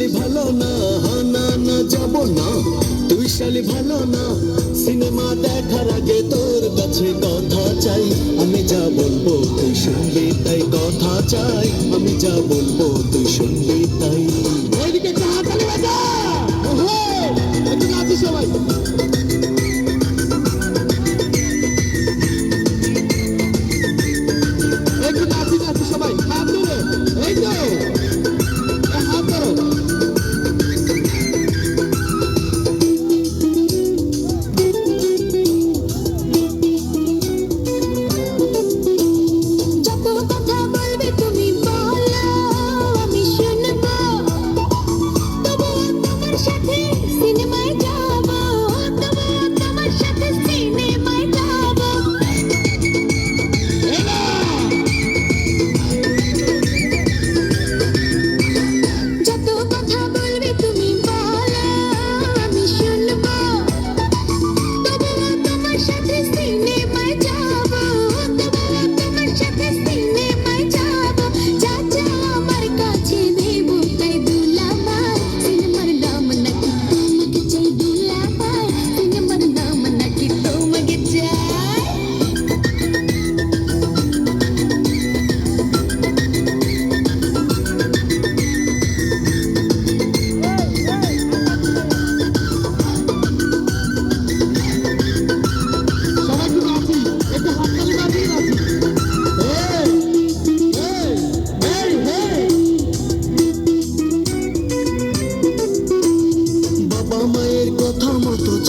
শালি ভালো না, হানা না, যাব না। তুই শালি ভালো না, সিনেমা দেখার আগে তোর কাছে কথা চাই। আমি যা বলব তুই শুনবি, তাই কথা চাই। আমি যা বলব তুই শুনবি, তাই। Shut up!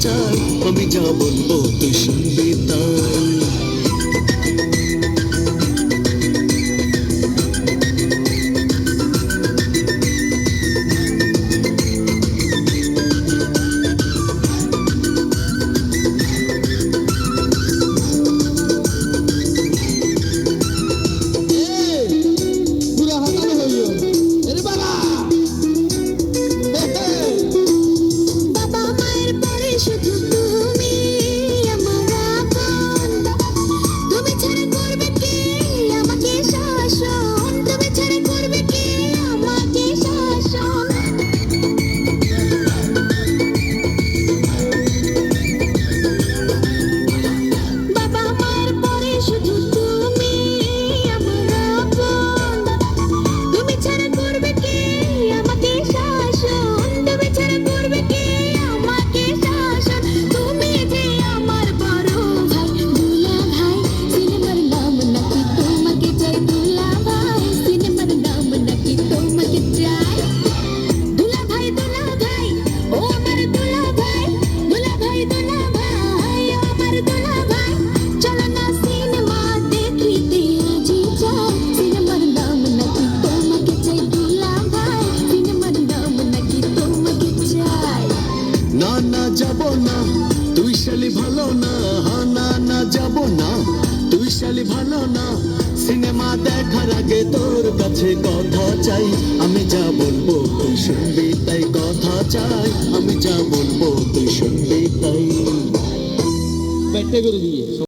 চার আমি যা বলব তুই শুনবি। শালি ভালো না হানা না যাব না। তুই শালি ভালো না, সিনেমা দেখার আগে তোর কাছে কথা চাই। আমি যা বলব তুই শুনবি, তাই কথা চাই। আমি যা বলব তুই শুনবি, তাই। ক্যাটাগরি দিয়ে।